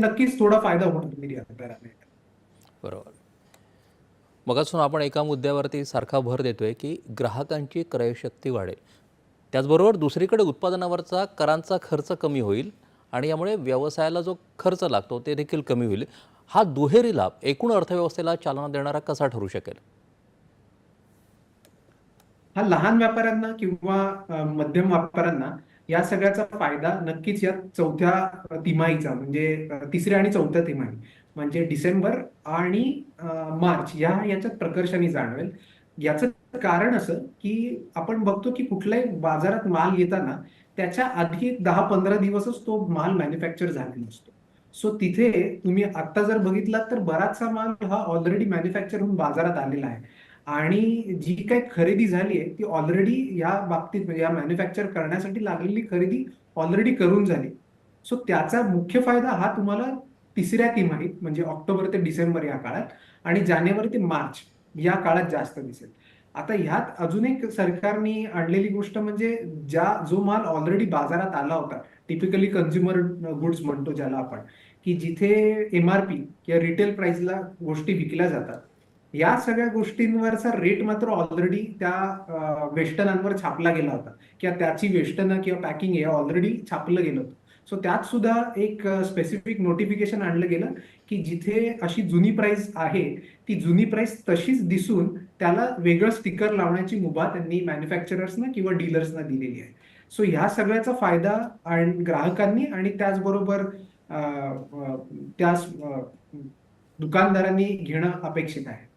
नक्कीच थोडा फायदा होणार बरोबर. मगासून आपण एका मुद्द्यावरती सारखा भर देतोय की ग्राहकांची क्रयशक्ती वाढेल. त्याचबरोबर दुसरीकडे उत्पादनावरचा करांचा खर्च कमी होईल आणि यामुळे व्यवसायाला जो खर्च लागतो ते देखील कमी होईल. हा दुहेरी लाभ एकूण अर्थव्यवस्थेला चालना देणारा कसा ठरू शकेल? हा लहान व्यापाऱ्यांना किंवा मध्यम व्यापाऱ्यांना या सगळ्याचा फायदा नक्कीच या चौथ्या तिमाहीचा म्हणजे तिसऱ्या आणि चौथ्या तिमाही म्हणजे डिसेंबर आणि मार्च या याच्यात प्रकर्षाने जाणवेल. याचं कारण असं की आपण बघतो की कुठल्याही बाजारात माल येताना त्याच्या आधी एक दहा पंधरा दिवसच तो माल मॅन्युफॅक्चर झालेला असतो. सो तिथे तुम्ही आता जर बघितलात तर बराचसा माल हा ऑलरेडी मॅन्युफॅक्चर होऊन बाजारात आलेला आहे. आणि जी काही खरेदी झाली आहे ती ऑलरेडी या बाबतीत म्हणजे या मॅन्युफॅक्चर करण्यासाठी लागलेली खरेदी ऑलरेडी करून झाली. सो त्याचा मुख्य फायदा हा तुम्हाला तिसऱ्या तिमाहीत म्हणजे ऑक्टोबर ते डिसेंबर या काळात आणि जानेवारी ते मार्च या काळात जास्त दिसेल. आता ह्यात अजून एक सरकारने आणलेली गोष्ट म्हणजे ज्या जो माल ऑलरेडी बाजारात आला होता टिपिकली कन्झ्युमर गुड्स म्हणतो ज्याला आपण की जिथे एमआरपी किंवा रिटेल प्राइसला गोष्टी विकल्या जातात या सगळ्या गोष्टींवरचा रेट मात्र ऑलरेडी त्या अ, वेष्टनांवर छापला गेला होता. किंवा त्याची वेष्टनं किंवा पॅकिंग हे ऑलरेडी छापलं गेलं होतं. सो त्यात सुद्धा एक स्पेसिफिक नोटिफिकेशन आणलं गेलं की जिथे अशी जुनी प्राइस आहे ती जुनी प्राइस तशीच दिसून त्याला वेगळं स्टिकर लावण्याची मुभा त्यांनी मॅन्युफॅक्चरर्सना किंवा डीलर्सना दिलेली आहे. सो ह्या सगळ्याचा फायदा आणि ग्राहकांनी आणि त्याचबरोबर त्या दुकानदारांनी घेणं अपेक्षित आहे.